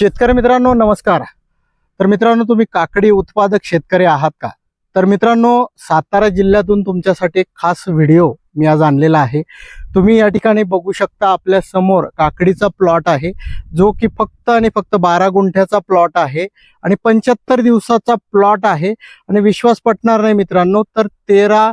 शेतकरी मित्रांनो नमस्कार. तर मित्रांनो तुम्ही काकडी उत्पादक शेतकरी आहात का? तर मित्रांनो सातारा जिल्ह्यातून तुमच्यासाठी एक खास व्हिडिओ मी आज आणलेला आहे. तुम्ही या ठिकाणी बघू शकता आपल्यासमोर काकडीचा प्लॉट आहे जो की फक्त आणि फक्त बारा गुंठ्याचा प्लॉट आहे. आणि पंच्याहत्तर दिवसाचा प्लॉट आहे. आणि विश्वास पटणार नाही मित्रांनो तर तेरा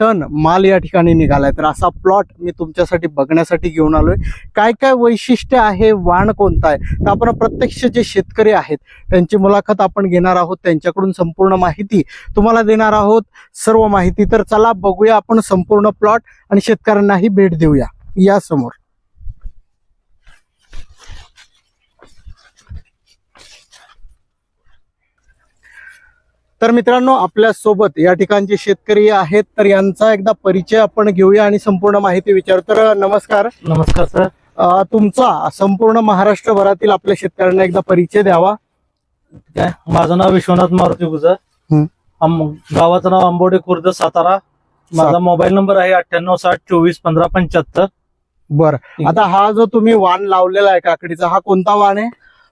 टन माल या ठिकाणी निघालाय. तर असा प्लॉट मी तुमच्यासाठी बघण्यासाठी घेऊन आलोय. काय काय वैशिष्ट्य आहे वाण कोणता आहे? तर आपण प्रत्यक्ष जे शेतकरी आहेत त्यांची मुलाखत आपण घेणार आहोत त्यांच्याकडून संपूर्ण माहिती तुम्हाला देणार आहोत. सर्व माहिती तर चला बघूया आपण संपूर्ण प्लॉट आणि शेतकऱ्यांनाही भेट देऊया. या समोर तर मित्रांनो आपल्यासोबत या ठिकाणचे शेतकरी आहेत तर यांचा एकदा परिचय आपण घेऊया आणि संपूर्ण माहिती विचारू. तर नमस्कार. नमस्कार सर. अ, तुमचा संपूर्ण महाराष्ट्रभरातील आपल्या शेतकऱ्यांना एकदा परिचय द्यावा. काय माझं नाव विश्वनाथ मारुती गुजर. आम- गावाचं नाव आंबोडे खुर्द सातारा. माझा मोबाईल नंबर आहे अठ्ठ्याण्णव साठ चोवीस पंधरा पंच्याहत्तर. बर. आता हा जो तुम्ही वाण लावलेला आहे काकडीचा हा कोणता वाण आहे?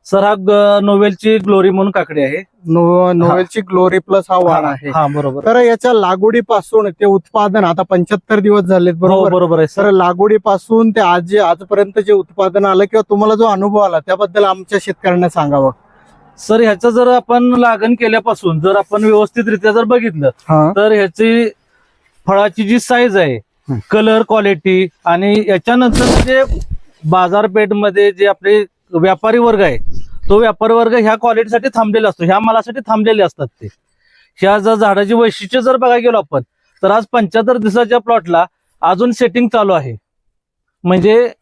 सर हा नोवेलची ग्लोरी म्हणून काकडी आहे. नो- नोवेलची ग्लोरी प्लस हा वाण आहे. हा बरोबर. तर याच्या लागवडीपासून ते उत्पादन आता पंच्याहत्तर दिवस झालेत हो बरोबर? बरोबर आहे तर सर लागवडीपासून ते आज जे आजपर्यंत जे उत्पादन आलं किंवा तुम्हाला जो अनुभव आला त्याबद्दल आमच्या शेतकऱ्यांना सांगावं. सर ह्याचं जर आपण लागण केल्यापासून जर आपण व्यवस्थितरित्या जर बघितलं तर ह्याची फळाची जी साईज आहे. कलर क्वालिटी आणि याच्यानंतर जे बाजारपेठमध्ये जे आपले व्यापारी वर्ग आहे तो व्यापारी वर्ग ह्या क्वालिटीसाठी थांबलेला असतो ह्या मालासाठी थांबलेले असतात ते. ह्या जर झाडाची वैशिष्ट्य जर बघायला गेलो आपण तर आज पंच्याहत्तर दिवसाच्या प्लॉटला अजून सेटिंग चालू आहे. म्हणजे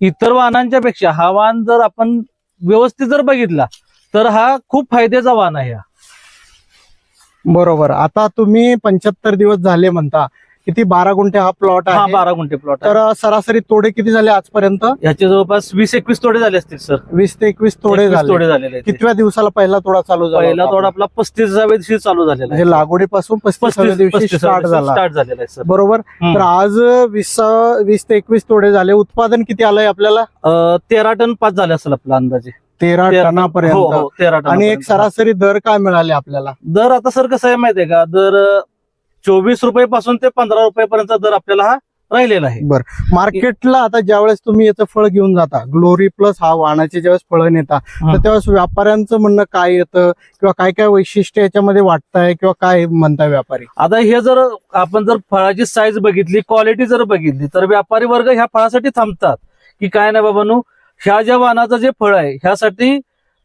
इतर वाहनांच्या पेक्षा हा वाहन जर आपण व्यवस्थित जर बघितला तर हा खूप फायद्याचा वाहन आहे बरोबर. आता तुम्ही पंच्याहत्तर दिवस झाले म्हणता किती बारा गुंठे हा प्लॉट हा आहे. बारा गुंठे प्लॉट तर सरासरी तोडे किती झाले आजपर्यंत? याचे जवळपास वीस एकवीस तोडे झाले असतील सर. वीस ते एकवीस तोडे 21 झाले. तोडे झालेले आहेत. कितव्या दिवसाला पहिला तोडा चालू झाला पहिला होता तोडा आपला? पस्तीसाव्या दिवशी चालू झालेला म्हणजे लागवडीपासून पस्तीसाव्या दिवशी स्टार्ट झाला. स्टार्ट झालेला आहे सर. बरोबर. तर आज वीस वीस ते एकवीस तोडे झाले. उत्पादन किती आलंय आपल्याला? अं, तेरा टन पाच झाले असेल आपला अंदाजे. तेरा तेरा- हो टनापर्यंत. हो तेरा टन आणि एक सरासरी दर काय मिळाले आपल्याला? दर आता सर कसं आहे माहितीये का? दर चोवीस रुपये पासून ते पंधरा रुपयापर्यंत दर आपल्याला हा राहिलेला आहे. मार्केटला आता ज्यावेळेस तुम्ही याचं फळ घेऊन जाता ग्लोरी प्लस हा वाणाचे ज्यावेळेस फळं नेता तर. त्यावेळेस व्यापाऱ्यांचं म्हणणं काय येतं? किंवा काय काय वैशिष्ट्य याच्यामध्ये वाटतंय? किंवा काय म्हणताय व्यापारी? आता हे जर आपण जर फळाची साईज बघितली क्वालिटी जर बघितली तर व्यापारी वर्ग ह्या फळासाठी थांबतात. की काय नाही बाबांनो ह्या ज्या वाहनाचं जे फळ आहे ह्यासाठी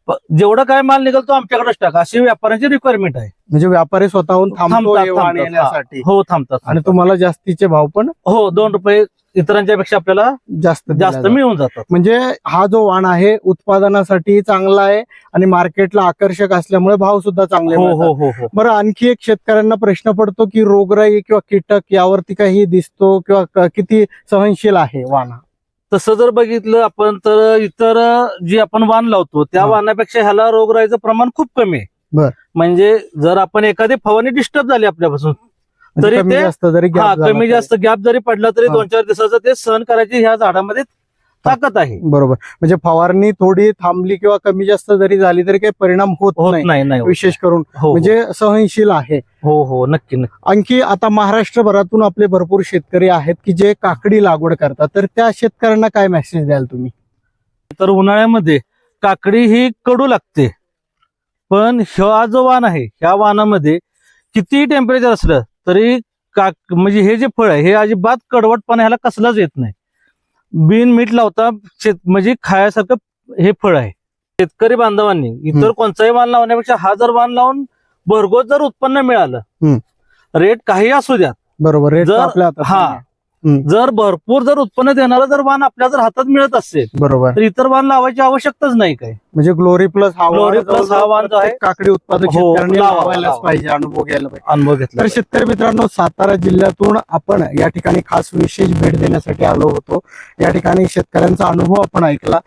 जेवढं काय माल निघाल तो आमच्याकडेच टाका अशी व्यापाऱ्यांची रिक्वायरमेंट आहे म्हणजे व्यापारी स्वतःहून थांबतो थांबतात, हे थांबतात. येण्यासाठी हो थांबतात आणि तुम्हाला जास्तीचे भाव पण हो दोन रुपये इतरांच्या पेक्षा आपल्याला जास्त दिले जास्त. मिळून जातात म्हणजे हा जो वाण आहे उत्पादनासाठी चांगला आहे आणि मार्केटला आकर्षक असल्यामुळे भाव सुद्धा चांगले हो मिळतात. हो हो हो बरं आणखी एक शेतकऱ्यांना प्रश्न पडतो की रोगराई किंवा कीटक यावरती काही दिसतो किंवा क- किती सहनशील आहे वाण हा? तसं जर बघितलं आपण तर इतर जी आपण वाण लावतो त्या. वाहनापेक्षा ह्याला रोगराईचं प्रमाण खूप कमी आहे. म्हणजे जर आपण एखादी फवारणी डिस्टर्ब झाली आपल्यापासून म्हणजे तरी ते- हा कमी. जास्त गॅप जरी पडला तरी. दोन चार दिवसाचं ते सहन करायची ह्या झाडामध्ये ताकद आहे. बरोबर. म्हणजे फवारणी थोडी थांबली किंवा कमी जास्त जरी झाली तरी काही परिणाम होत नाही. विशेष करून. हो म्हणजे सहनशील आहे. हो हो नक्की नक्की. आणखी आता महाराष्ट्रभरातून आपले भरपूर शेतकरी आहेत की जे काकडी लागवड करतात. तर त्या शेतकऱ्यांना काय मेसेज द्याल तुम्ही? तर उन्हाळ्यामध्ये काकडी ही कडू लागते. पण हा जो वाण आहे ह्या वाणामध्ये किती टेम्परेचर असलं तरी काक म्हणजे हे जे फळ आहे हे अजिबात कडवटपणा ह्याला कसलाच येत नाही. बिन मीठ लावता शेत म्हणजे खायासारखं हे फळ आहे शेतकरी बांधवांनी इतर. कोणताही वाण लावण्यापेक्षा हा जर वाण लावून भरघोस जर उत्पन्न मिळालं. रेट काही असू द्या बरोबर रेट जर- हा. जर भरपूर जर उत्पन्न देणारं जर वाण आपल्या जर हातात मिळत असेल बरोबर. तर इतर वाण लावायची आवश्यकताच नाही काय म्हणजे ग्लोरी प्लस हा plus जवळजवळ हा वाण जो आहे, काकडी उत्पादक हो, शेतकऱ्यांनी लावायलाच. पाहिजे अनुभव घ्यायला पाहिजे. अनुभव घेतला तर शेतकरी मित्रांनो सातारा जिल्ह्यातून आपण या ठिकाणी खास विशेष भेट देण्यासाठी आलो होतो. या ठिकाणी शेतकऱ्यांचा अनुभव आपण ऐकला.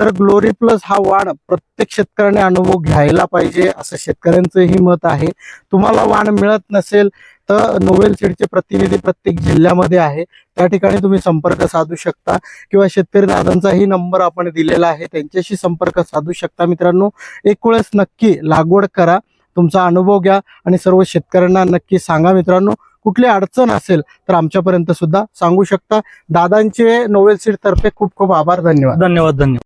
तर ग्लोरी प्लस हा वाण प्रत्येक शेतकऱ्याने अनुभव घ्यायला पाहिजे असं शेतकऱ्यांचंही मत आहे. तुम्हाला वाण मिळत नसेल तर नोवेल सीडचे प्रतिनिधी प्रत्येक जिल्ह्यामध्ये आहे. त्या ठिकाणी तुम्ही संपर्क साधू शकता किंवा शेतकरी दादांचाही नंबर आपण दिलेला आहे. त्यांच्याशी संपर्क साधू शकता. मित्रांनो एक वेळेस नक्की लागवड करा तुमचा अनुभव घ्या आणि सर्व शेतकऱ्यांना नक्की सांगा. मित्रांनो कुठली अडचण असेल तर आमच्यापर्यंत सुद्धा सांगू शकता. दादांचे नोवेल सीड तर्फे खूप खूप आभार. धन्यवाद. धन्यवाद धन्यवाद.